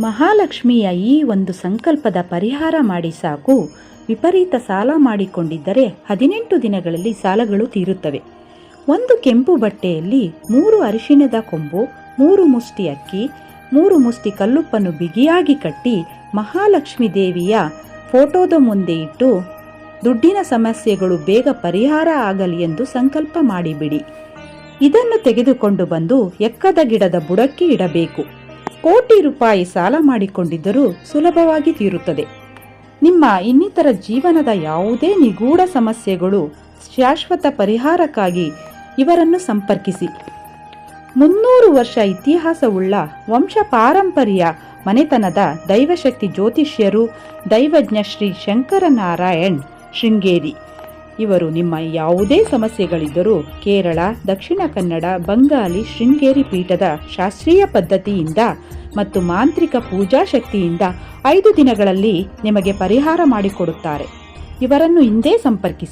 ಮಹಾಲಕ್ಷ್ಮಿಯ ಈ ಒಂದು ಸಂಕಲ್ಪದ ಪರಿಹಾರ ಮಾಡಿ ಸಾಕು. ವಿಪರೀತ ಸಾಲ ಮಾಡಿಕೊಂಡಿದ್ದರೆ ಹದಿನೆಂಟು ದಿನಗಳಲ್ಲಿ ಸಾಲಗಳು ತೀರುತ್ತವೆ. ಒಂದು ಕೆಂಪು ಬಟ್ಟೆಯಲ್ಲಿ ಮೂರು ಅರಿಶಿಣದ ಕೊಂಬು, ಮೂರು ಮುಷ್ಟಿ ಅಕ್ಕಿ, ಮೂರು ಮುಷ್ಟಿ ಕಲ್ಲುಪ್ಪನ್ನು ಬಿಗಿಯಾಗಿ ಕಟ್ಟಿ ಮಹಾಲಕ್ಷ್ಮಿ ದೇವಿಯ ಫೋಟೋದ ಮುಂದೆ ಇಟ್ಟು ದುಡ್ಡಿನ ಸಮಸ್ಯೆಗಳು ಬೇಗ ಪರಿಹಾರ ಆಗಲಿ ಎಂದು ಸಂಕಲ್ಪ ಮಾಡಿಬಿಡಿ. ಇದನ್ನು ತೆಗೆದುಕೊಂಡು ಬಂದು ಎಕ್ಕದ ಗಿಡದ ಬುಡಕ್ಕೆ ಇಡಬೇಕು. ಕೋಟಿ ರೂಪಾಯಿ ಸಾಲ ಮಾಡಿಕೊಂಡಿದ್ದರೂ ಸುಲಭವಾಗಿ ತೀರುತ್ತದೆ. ನಿಮ್ಮ ಇನ್ನಿತರ ಜೀವನದ ಯಾವುದೇ ನಿಗೂಢ ಸಮಸ್ಯೆಗಳು ಶಾಶ್ವತ ಪರಿಹಾರಕ್ಕಾಗಿ ಇವರನ್ನು ಸಂಪರ್ಕಿಸಿ. ಮುನ್ನೂರು ವರ್ಷ ಇತಿಹಾಸವುಳ್ಳ ವಂಶ ಪಾರಂಪರ್ಯ ಮನೆತನದ ದೈವಶಕ್ತಿ ಜ್ಯೋತಿಷ್ಯರು ದೈವಜ್ಞ ಶ್ರೀ ಶಂಕರನಾರಾಯಣ್ ಶೃಂಗೇರಿ. ಇವರು ನಿಮ್ಮ ಯಾವುದೇ ಸಮಸ್ಯೆಗಳಿದ್ದರೂ ಕೇರಳ, ದಕ್ಷಿಣ ಕನ್ನಡ ಬಂಗಾಲಿ ಶೃಂಗೇರಿ ಪೀಠದ ಶಾಸ್ತ್ರೀಯ ಪದ್ಧತಿಯಿಂದ ಮತ್ತು ಮಾಂತ್ರಿಕ ಪೂಜಾ ಶಕ್ತಿಯಿಂದ ಐದು ದಿನಗಳಲ್ಲಿ ನಿಮಗೆ ಪರಿಹಾರ ಮಾಡಿಕೊಡುತ್ತಾರೆ. ಇವರನ್ನು ಹಿಂದೆ ಸಂಪರ್ಕಿಸಿ.